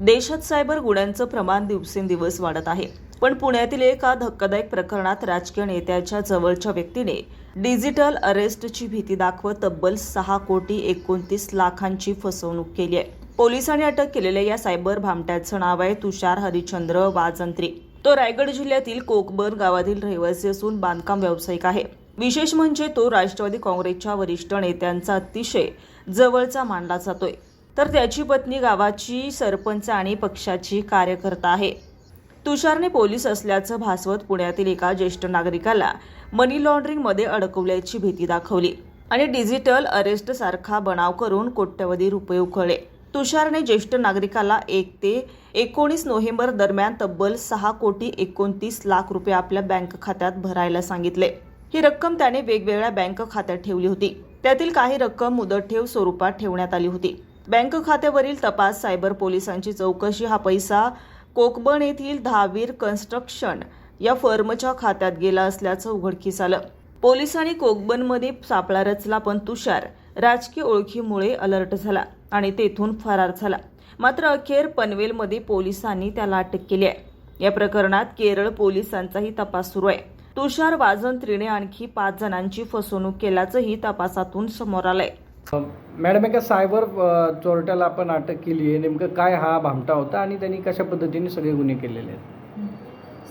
देशात सायबर गुन्ह्यांचं प्रमाण दिवसेंदिवस वाढत आहे. पण पुण्यातील एका धक्कादायक प्रकरणात राजकीय नेत्याच्या जवळच्या व्यक्तीने डिजिटल अरेस्टची भीती दाखवत तब्बल सहा कोटी एकोणतीस लाखांची फसवणूक केली आहे. पोलिसांनी अटक केलेल्या या सायबर भामट्याचं नाव आहे तुषार हरिचंद्र वाजंत्री. तो रायगड जिल्ह्यातील कोकबर गावातील रहिवासी असून बांधकाम व्यावसायिक आहे. विशेष म्हणजे तो राष्ट्रवादी काँग्रेसच्या वरिष्ठ नेत्यांचा अतिशय जवळचा मानला जातोय. तर त्याची पत्नी गावाची सरपंच आणि पक्षाची कार्यकर्ता आहे. तुषारने पोलीस असल्याचं भासवत पुण्यातील एका ज्येष्ठ नागरिकाला मनी लॉन्ड्रिंगमध्ये अडकवल्याची भीती दाखवली आणि डिजिटल अरेस्ट सारखा बनाव करून कोट्यवधी रुपये उखळले. तुषारने ज्येष्ठ नागरिकाला एक ते एकोणीस नोव्हेंबर दरम्यान तब्बल सहा कोटी एकोणतीस लाख रुपये आपल्या बँक खात्यात भरायला सांगितले. ही रक्कम त्याने वेगवेगळ्या बँक खात्यात ठेवली होती. त्यातील काही रक्कम मुदत ठेव स्वरूपात ठेवण्यात आली होती. बँक खात्यावरील तपास सायबर पोलिसांची चौकशी हा पैसा कोकबण येथील दहावीर कन्स्ट्रक्शन या फर्मच्या खात्यात गेला असल्याचं उघडकीस आलं. पोलिसांनी कोकबनमध्ये सापळा रचला पण तुषार राजकीय ओळखीमुळे अलर्ट झाला आणि तेथून फरार झाला. मात्र अखेर पनवेलमध्ये पोलिसांनी त्याला अटक केली आहे. या प्रकरणात केरळ पोलिसांचाही तपास सुरू आहे. तुषार वाजंत्रीने आणखी पाच जणांची फसवणूक केल्याचंही तपासातून समोर आलंय. मॅडम एका सायबर चोरट्याला आपण अटक केली आहे. नेमकं काय हा भामटा होता आणि त्यांनी कशा पद्धतीने सगळे गुन्हे केलेले आहेत?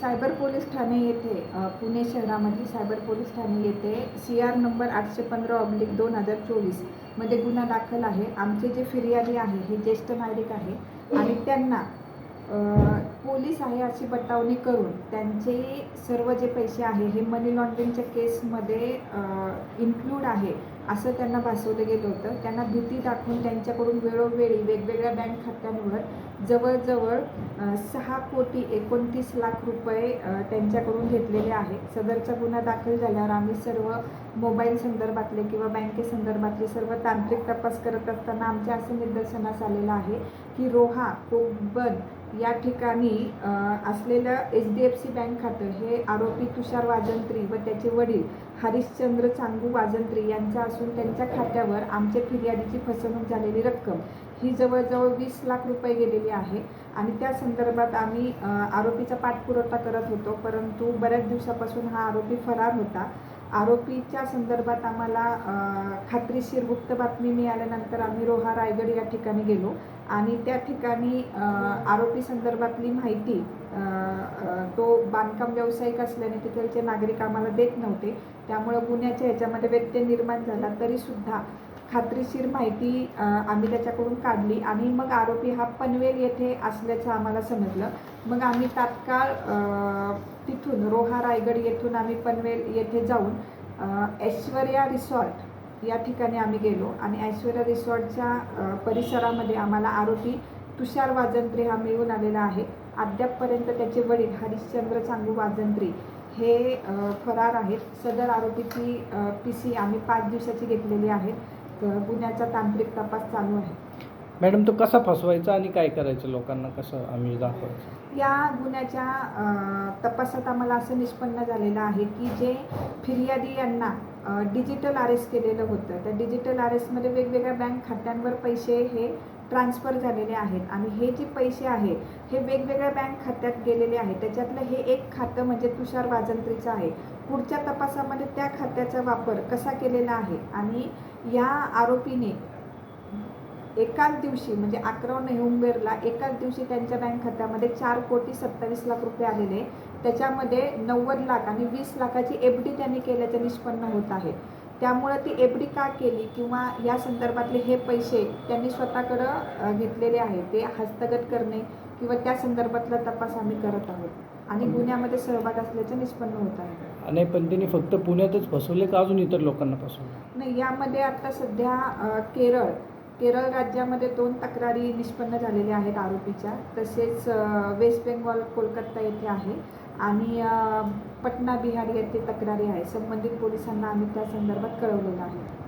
सायबर पोलीस ठाणे येथे पुणे शहरामधील सायबर पोलीस ठाणे येथे सी आर नंबर आठशे पंधरा ऑब्लिक दोन हजार चोवीसमध्ये गुन्हा दाखल आहे. आमचे जे फिर्यादी आहे हे ज्येष्ठ नागरिक आहे आणि त्यांना पोलीस आहे अशी बतावणी करून त्यांचे सर्व जे पैसे आहे हे मनी लॉन्ड्रिंगच्या केसमध्ये इन्क्लूड आहे. असं त्यांना भासवलं गेलं होतं. त्यांना भीती दाखवून त्यांच्याकडून वेळोवेळी वेगवेगळ्या बँक खात्यांवर जवळजवळ सहा कोटी एकोणतीस लाख रुपये त्यांच्याकडून घेतलेले आहे. सदरचा गुन्हा दाखल झाल्यावर आम्ही सर्व मोबाईल संदर्भातले किंवा बँकेसंदर्भातले सर्व तांत्रिक तपास करत असताना आमच्या असं निदर्शनास आलेलं आहे की रोहा कोकबन या ठिकाणी असलेलं H D F C bank खातं हे आरोपी तुषार वाजंत्री व त्याचे वडील हरिश्चंद्र चांगू वाजंत्री यांचा असून त्यांच्या खात्यावर आमच्या फिर्यादीची फसवणूक झालेली रक्कम ही जवळजवळ वीस लाख रुपये गेलेली आहे. आणि त्या संदर्भात आम्ही आरोपीचा पाठपुरवठा करत होतो परंतु बऱ्याच दिवसापासून हा आरोपी फरार होता. आरोपीच्या संदर्भात आम्हाला खात्रीशीर गुप्त बातमी मिळाल्यानंतर आम्ही रोहा रायगड या ठिकाणी गेलो. आणि त्या ठिकाणी आरोपी संदर्भातली माहिती तो बांधकाम व्यावसायिक असल्याने तिथलचे नागरिक आम्हाला देत नव्हते. त्यामुळं गुन्ह्याच्या ह्याच्यामध्ये व्यत्यय निर्माण झाला. तरीसुद्धा खात्रीशीर माहिती आम्ही त्याच्याकडून काढली आणि मग आरोपी हा पनवेल येथे असल्याचं आम्हाला समजलं. मग आम्ही तात्काळ तिथून रोहा रायगड येथून आम्ही पनवेल येथे जाऊन ऐश्वर्या रिसॉर्ट या ठिकाणी आम्ही गेलो आणि ऐश्वर्या रिसॉर्टच्या परिसरामध्ये आम्हाला आरोपी तुषार वाजंत्री हा मिळून आलेला आहे. अद्यापपर्यंत त्याचे वडील हरिश्चंद्र चांगू वाजंत्री हे फरार आहेत. सदर आरोपीची पी सी आम्ही पाच दिवसाची घेतलेली आहे. तर गुन्ह्याचा तांत्रिक तपास चालू आहे. मॅडम तो कसा फसवायचा आणि काय करायचं? लोकांना कसं आम्ही दाखवायचं? या गुन्ह्याच्या अ, तपासात आम्हाला असं निष्पन्न झालेलं आहे की जे फिर्यादी यांना डिजिटल अरेस्ट केलेलं होतं. त्या डिजिटल अरेस्टमध्ये वेगवेगळ्या बँक खात्यांवर पैसे हे ट्रान्सफर झालेले आहेत. आणि हे जे पैसे आहेत हे वेगवेगळ्या बँक खात्यात गेलेले आहे त्याच्यातलं हे एक खातं म्हणजे तुषार वाजंत्रीचं आहे. पुढच्या तपासामध्ये त्या खात्याचा वापर कसा केलेला आहे? आणि या आरोपीने एकाच दिवशी म्हणजे अकरा नोव्हेंबरला एकाच दिवशी त्यांच्या बँक खात्यामध्ये चार कोटी सत्तावीस लाख रुपये आलेले. त्याच्यामध्ये नव्वद लाख आणि वीस लाखाची एफ डी त्यांनी केल्याचं निष्पन्न होत आहे. त्यामुळं ती एफ डी का केली किंवा या संदर्भातले हे पैसे त्यांनी स्वतःकडं घेतलेले आहे ते हस्तगत करणे किंवा त्या संदर्भातला तपास आम्ही करत आहोत. आणि गुन्ह्यामध्ये सहभाग असल्याचं निष्पन्न होत आहे. नाही पण त्यांनी फक्त पुण्यातच फसवले का अजून इतर लोकांना फसवले? नाही यामध्ये आता सध्या केरळ केरळ राज्यामध्ये दोन तक्रारी निष्पन्न झालेल्या आहेत आरोपीच्या. तसेच वेस्ट बेंगॉल कोलकाता येथे आहे आणि पटना बिहार येथे तक्रारी आहे संबंधित पोलिसांना आम्ही त्या संदर्भात कळवलेलं आहे.